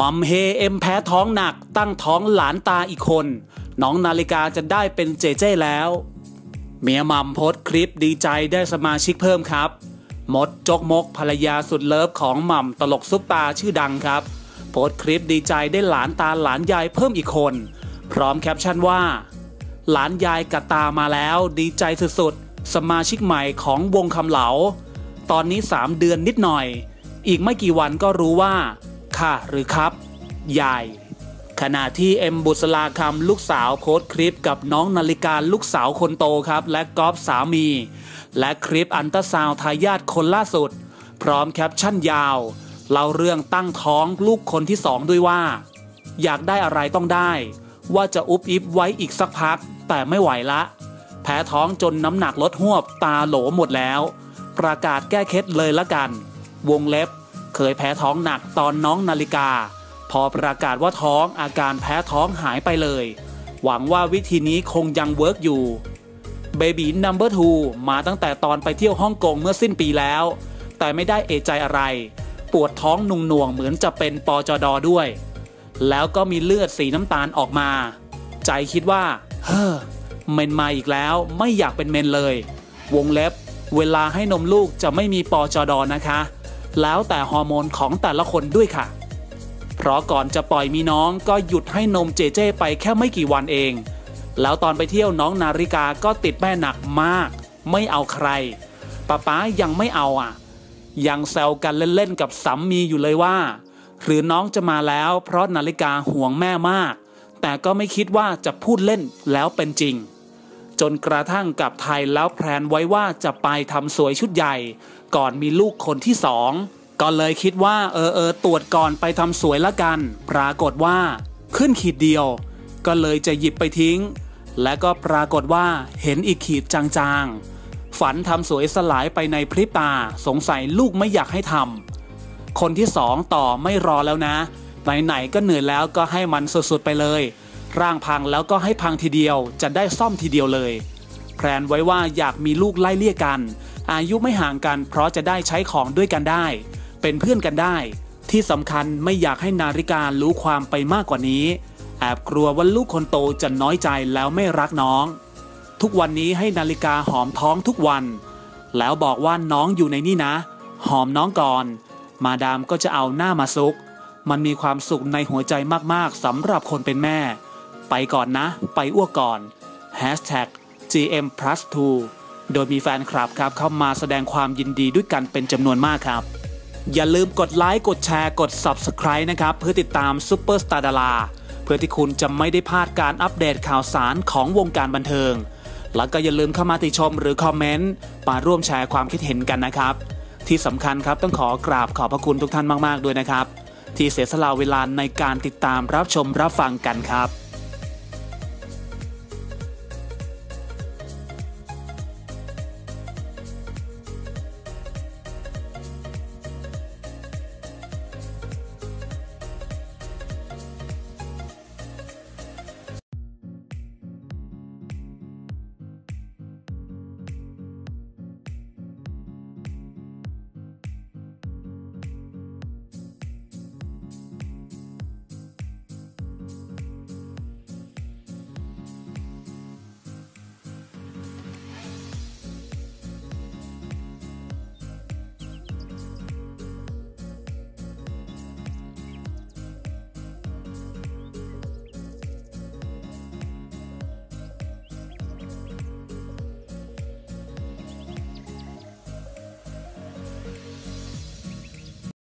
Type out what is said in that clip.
มัมเฮเอ็มแพ้ท้องหนักตั้งท้องหลานตาอีกคน น้องนาฬิกาจะได้เป็นเจเจแล้ว เมียมัมโพสคลิปดีใจได้สมาชิกเพิ่มครับ มดจกมกภรรยาสุดเลิฟของม่ำตลกซุปตาชื่อดังครับ โพสคลิปดีใจได้หลานตาหลานยายเพิ่มอีกคน พร้อมแคปชั่นว่า หลานยายกัตามาแล้วดีใจสุดๆสมาชิกใหม่ของวงคำเหลา ตอนนี้ 3 เดือนนิดหน่อย อีกไม่กี่วันก็รู้ว่า ค่ะหรือครับยายขณะที่เอ็มบุษลาคำลูกสาวโพสต์คลิปกับน้องนาฬิกาลูกสาวคนโตครับ และกอล์ฟสามี และคลิปอันตราซาวทายาทคนล่าสุด พร้อมแคปชั่นยาวเล่าเรื่องตั้งท้องลูกคนที่สองด้วยว่า อยากได้อะไรต้องได้ ว่าจะอุบอิบไว้อีกสักพัก แต่ไม่ไหวละ แพ้ท้องจนน้ำหนักลดหวบตาโหลหมดแล้ว ประกาศแก้เคล็ดเลยละกัน วงเล็บ เคยแพ้ท้องหนักตอนน้องนาฬิกา พอประกาศว่าท้องอาการแพ้ท้องหายไปเลย หวังว่าวิธีนี้คงยังเวิร์กอยู่ Baby Number 2มาตั้งแต่ตอนไปเที่ยวฮ่องกงเมื่อสิ้นปีแล้ว แต่ไม่ได้เอะใจอะไร ปวดท้องนุงหน่วงเหมือนจะเป็นปอจดอด้วย แล้วก็มีเลือดสีน้ำตาลออกมา ใจคิดว่า เฮ้อเมนมาอีกแล้วไม่อยากเป็นเมนเลย วงเล็บ เวลาให้นมลูกจะไม่มีปอจดอนะคะ แล้วแต่ฮอร์โมนของแต่ละคนด้วยค่ะ เพราะก่อนจะปล่อยมีน้องก็หยุดให้นมเจเจไปแค่ไม่กี่วันเอง แล้วตอนไปเที่ยวน้องนาฬิกาก็ติดแม่หนักมาก ไม่เอาใครป้าป๊ายังไม่เอาอะ ยังแซวกันเล่นๆกับสามีอยู่เลยว่า หรือน้องจะมาแล้วเพราะนาฬิกาห่วงแม่มาก แต่ก็ไม่คิดว่าจะพูดเล่นแล้วเป็นจริง จนกระทั่งกลับไทยแล้วแพลนไว้ว่าจะไปทำสวยชุดใหญ่ ก่อนมีลูกคนที่สองก็เลยคิดว่าเออเออตรวจก่อนไปทำสวยละกัน ปรากฏว่า ขึ้นขีดเดียว ก็เลยจะหยิบไปทิ้ง และก็ปรากฏว่าเห็นอีกขีดจางๆ ฝันทำสวยสลายไปในพริบตาสงสัยลูกไม่อยากให้ทำคนที่สองต่อไม่รอแล้วนะ ไหนๆก็เหนื่อยแล้วก็ให้มันสุดๆไปเลย ร่างพังแล้วก็ให้พังทีเดียวจะได้ซ่อมทีเดียวเลย แพลนไว้ว่าอยากมีลูกไล่เลี่ยกัน อายุไม่ห่างกัน เพราะจะได้ใช้ของด้วยกันได้ เป็นเพื่อนกันได้ ที่สำคัญไม่อยากให้นาฬิการู้ความไปมากกว่านี้ แอบกลัวว่าลูกคนโตจะน้อยใจแล้วไม่รักน้อง ทุกวันนี้ให้นาฬิกาหอมท้องทุกวัน แล้วบอกว่าน้องอยู่ในนี่นะ หอมน้องก่อน มาดามก็จะเอาหน้ามาซุก มันมีความสุขในหัวใจมากๆสำหรับคนเป็นแม่ ไปก่อนนะ ไปอ้วกก่อน Hashtag GM plus 2โดยมีแฟนคลับครับเข้ามาแสดงความยินดีด้วยกันเป็นจำนวนมากครับ อย่าลืมกดไลค์กดแชร์กด Subscribe นะครับ เพื่อติดตามซุปเปอร์สตาร์ดาราเพื่อที่คุณจะไม่ได้พลาดการอัปเดตข่าวสารของวงการบันเทิง แล้วก็อย่าลืมเข้ามาติชมหรือคอมเมนต์มาร่วมแชร์ความคิดเห็นกันนะครับ ที่สำคัญครับต้องขอกราบขอบพระคุณทุกท่านมาก ๆ ด้วยนะครับ ที่เสียสละเวลาในการติดตามรับชมรับฟังกันครับ